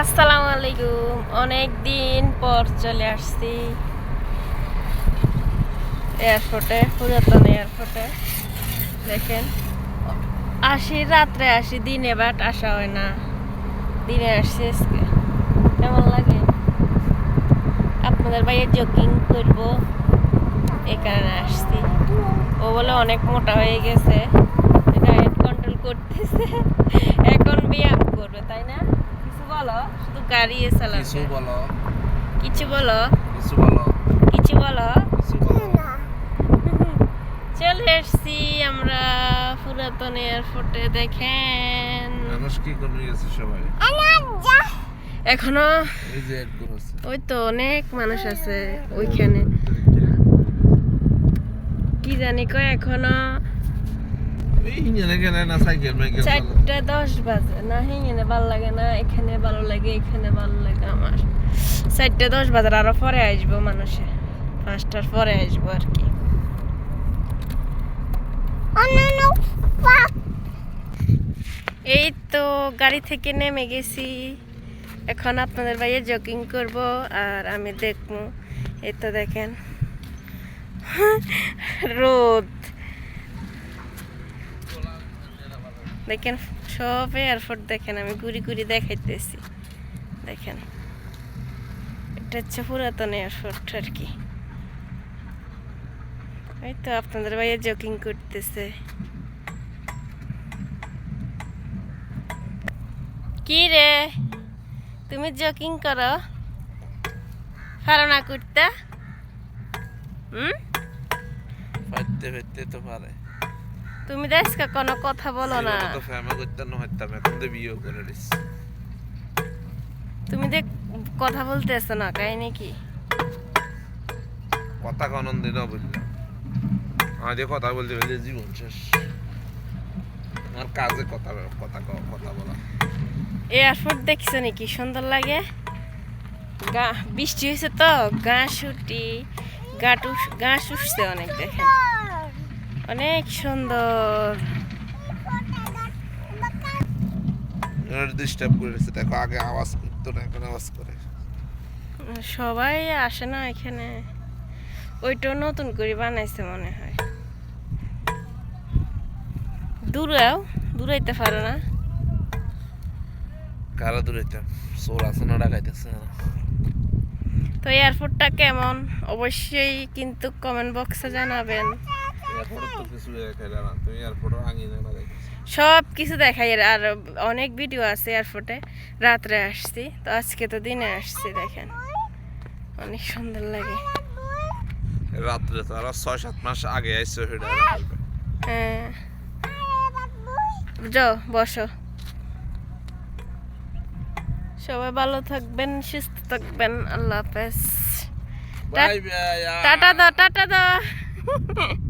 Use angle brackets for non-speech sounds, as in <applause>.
আসসালামু আলাইকুম। অনেক দিন পর চলে আসছি। এয়ারপোর্টে পুরাতন এয়ারপোর্টে দেখেন, আসি, রাত্রে আসি, দিনে বাট আসা হয় না। দিনে আসছি আজকে। কেমন লাগে? আপনাদের বাইরে জগিং করব। এই কারণে আসছি। ও বলে অনেক মোটা হয়ে গেছে। ডায়েট কন্ট্রোল করতেছে এখন ব্যায়াম করবে তাই না কিছু শুধু গাড়ি কিছু বলো। কিছু বলো। কিছু বলো। কিছু বলো। চলে এসছি আমরা পুরাতন এয়ারপোর্টে দেখেন। মানুষ কি করে গেছে সবাই? এখনও ওই তো অনেক মানুষ আছে ওইখানে। কি জানি কয় এখনও। চারটা দশ বাজে। না এখানে ভালো লাগে না এখানে ভালো লাগে এখানে ভালো লাগে আমার। চারটা দশ বাজে আরও পরে আসব মানুষে। পাঁচটার পরে আসব আর কি। এই তো গাড়ি থেকে নেমে গেছি। এখন আপনাদের বাইরে জগিং করব আর আমি দেখব। এই তো দেখেন। <laughs> রোদ। দেখেন, সব এয়ারপোর্ট দেখেন, আমি ঘুরি ঘুরি দেখাইতেছি। দেখেন, এটা হচ্ছে পুরাতন এয়ারপোর্ট আর কি। এই তো আপনাদের ভাইয়া জকিং করতেছে। কি রে? তুমি জকিং করো? পারো না করতে হুম? ফাইতে ফাইতে তো পারে। তুমি দেশকে কোনো কথা বলো না। তুমি দেখ কথা বলতেছো না কাই নাকি? কথা কনন দিন বুঝলাম আজ কথা বলতে বলতে জীবন শেষ। আমার কাজে কথা কথা কথা বলা। এয়ারপোর্ট দেখছ নাকি? সুন্দর লাগে? গা বৃষ্টি হয়েছে তো? গা উঠি গাট উস- ঘাস উঠছে অনেক দেখেন। অনেক সুন্দর। ডিস্টার্ব করেছে দেখো আগে আওয়াজ করতো না এখন আওয়াজ করে। সবাই আসে না এখানে। ওইটাও নতুন করে বানাইছে মনে হয়। দূরেও দূরাইতে পারো না। কারা দূরাইতাম সোর আছে না ডাকাইতেছে তো এয়ারপোর্টটা কেমন? অবশ্যই কিন্তু কমেন্ট বক্সে জানাবেন। সব কিছু দেখাই আর অনেক ভিডিও আছে এয়ারপোর্টে। রাত্রে আসছি তো আজকে তো দিনে আসছি দেখেন। অনেক সুন্দর লাগে। রাত্রে তো আরও ছয় সাত মাস আগে আইসো হ্যাঁ। যাও বসো। সবাই ভালো থাকবেন সুস্থ থাকবেন আল্লাহ হাফেজ। টাটা দাও টাটা দাও। <laughs>